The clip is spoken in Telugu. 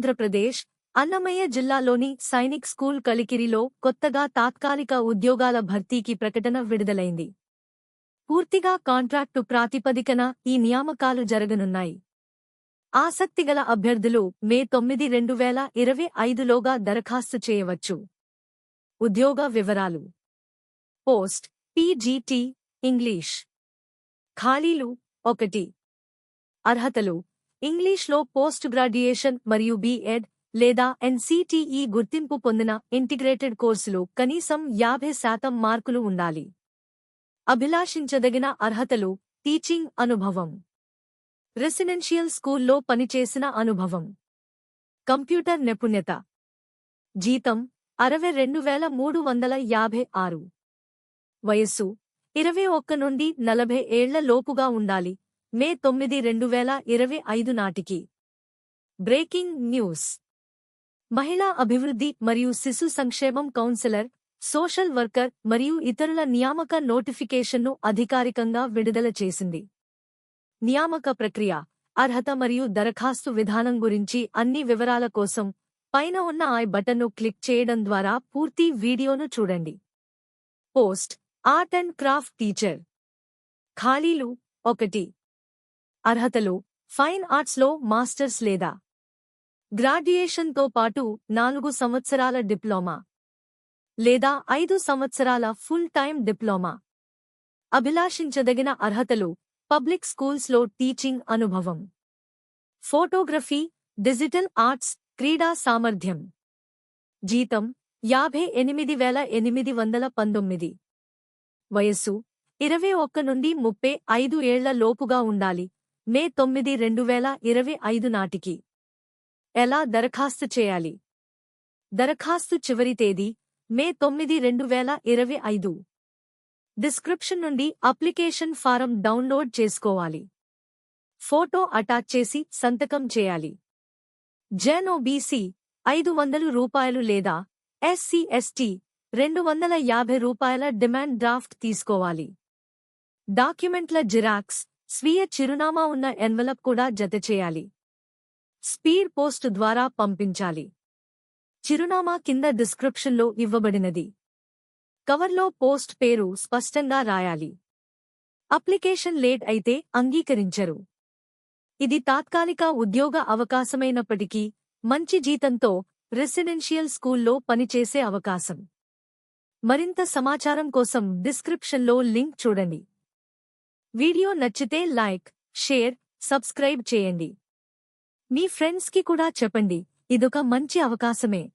ఆంధ్రప్రదేశ్ అన్నమయ్య జిల్లాలోని సైనిక్ స్కూల్ కలికిరిలో కొత్తగా తాత్కాలిక ఉద్యోగాల భర్తీకి ప్రకటన విడుదలైంది. పూర్తిగా కాంట్రాక్టు ప్రాతిపదికన ఈ నియామకాలు జరగనున్నాయి. ఆసక్తిగల అభ్యర్థులు మే తొమ్మిది రెండు వేల ఇరవై ఐదులోగా దరఖాస్తు చేయవచ్చు. ఉద్యోగ వివరాలు. Post PGT English. ఖాళీలు ఒకటి. అర్హతలు. ఇంగ్లీష్లో పోస్ట్ గ్రాడ్యుయేషన్ మరియు బీఎడ్ లేదా ఎన్సీటీఈ గుర్తింపు పొందిన ఇంటిగ్రేటెడ్ కోర్సులు కనీసం యాభై శాతం మార్కులు ఉండాలి. అభిలాషించదగిన అర్హతలు టీచింగ్ అనుభవం. రెసిడెన్షియల్ స్కూల్లో పనిచేసిన అనుభవం. కంప్యూటర్ నిపుణ్యత. జీతం అరవై రెండు వేల మూడు వందల యాభై ఆరు. వయస్సు ఇరవై ఒక్క నుండి నలభై ఏళ్ళ లోపుగా ఉండాలి. మే తొమ్మిది రెండు వేల ఇరవై ఐదు నాటికి. Breaking news. మహిళా అభివృద్ధి మరియు శిశు సంక్షేమం కౌన్సిలర్ సోషల్ వర్కర్ మరియు ఇతరుల నియామక నోటిఫికేషన్ను అధికారికంగా విడుదల చేసింది. నియామక ప్రక్రియ అర్హత మరియు దరఖాస్తు విధానం గురించి అన్ని వివరాల కోసం పైన ఉన్న ఐ బటన్ను క్లిక్ చేయడం ద్వారా పూర్తి వీడియోను చూడండి. Post art and craft teacher. ఖాళీలు ఒకటి. అర్హతలు ఫైన్ ఆర్ట్స్లో మాస్టర్స్ లేదా. గ్రాడ్యుయేషన్తో పాటు నాలుగు సంవత్సరాల డిప్లొమా. లేదా ఐదు సంవత్సరాల ఫుల్ టైం డిప్లొమా. అభిలాషించదగిన అర్హతలు పబ్లిక్ స్కూల్స్లో టీచింగ్ అనుభవం. ఫోటోగ్రఫీ డిజిటల్ ఆర్ట్స్ క్రీడా సామర్థ్యం. జీతం యాభై ఎనిమిది వేల ఎనిమిది వందల పంతొమ్మిది. వయస్సు ఇరవై ఒక్క నుండి ముప్పై ఐదు ఏళ్ళ లోపుగా ఉండాలి. మే తొమ్మిది రెండు వేల ఇరవై ఐదు నాటికి. ఎలా దరఖాస్తు చేయాలి? దరఖాస్తు చివరి తేదీ మే తొమ్మిది రెండు వేల ఇరవై ఐదు. డిస్క్రిప్షన్ నుండి అప్లికేషన్ ఫారం డౌన్లోడ్ చేసుకోవాలి. ఫోటో అటాచ్ చేసి సంతకం చేయాలి. జెన్ ఓబీసీ ఐదు వందలు రూపాయలు లేదా ఎస్సీ ఎస్టీ రెండు వందల యాభై రూపాయల డిమాండ్ డ్రాఫ్ట్ తీసుకోవాలి. డాక్యుమెంట్ల జిరాక్స్ స్వీయ చిరునామా ఉన్న ఎన్వలప్ కూడా జతచేయాలి స్పీడ్ పోస్ట్ ద్వారా పంపించాలి. చిరునామా కింద డిస్క్రిప్షన్లో ఇవ్వబడినది. కవర్లో పోస్ట్ పేరు స్పష్టంగా రాయాలి. అప్లికేషన్ లేట్ అయితే అంగీకరించరు. ఇది తాత్కాలిక ఉద్యోగ అవకాశమైనప్పటికీ మంచి జీతంతో రెసిడెన్షియల్ స్కూల్లో పనిచేసే అవకాశం. మరింత సమాచారం కోసం డిస్క్రిప్షన్లో లింక్ చూడండి. వీడియో నచ్చితే లైక్ షేర్ సబ్స్క్రైబ్ చేయండి. మీ ఫ్రెండ్స్కి కూడా చెప్పండి. ఇదొక మంచి అవకాశమే.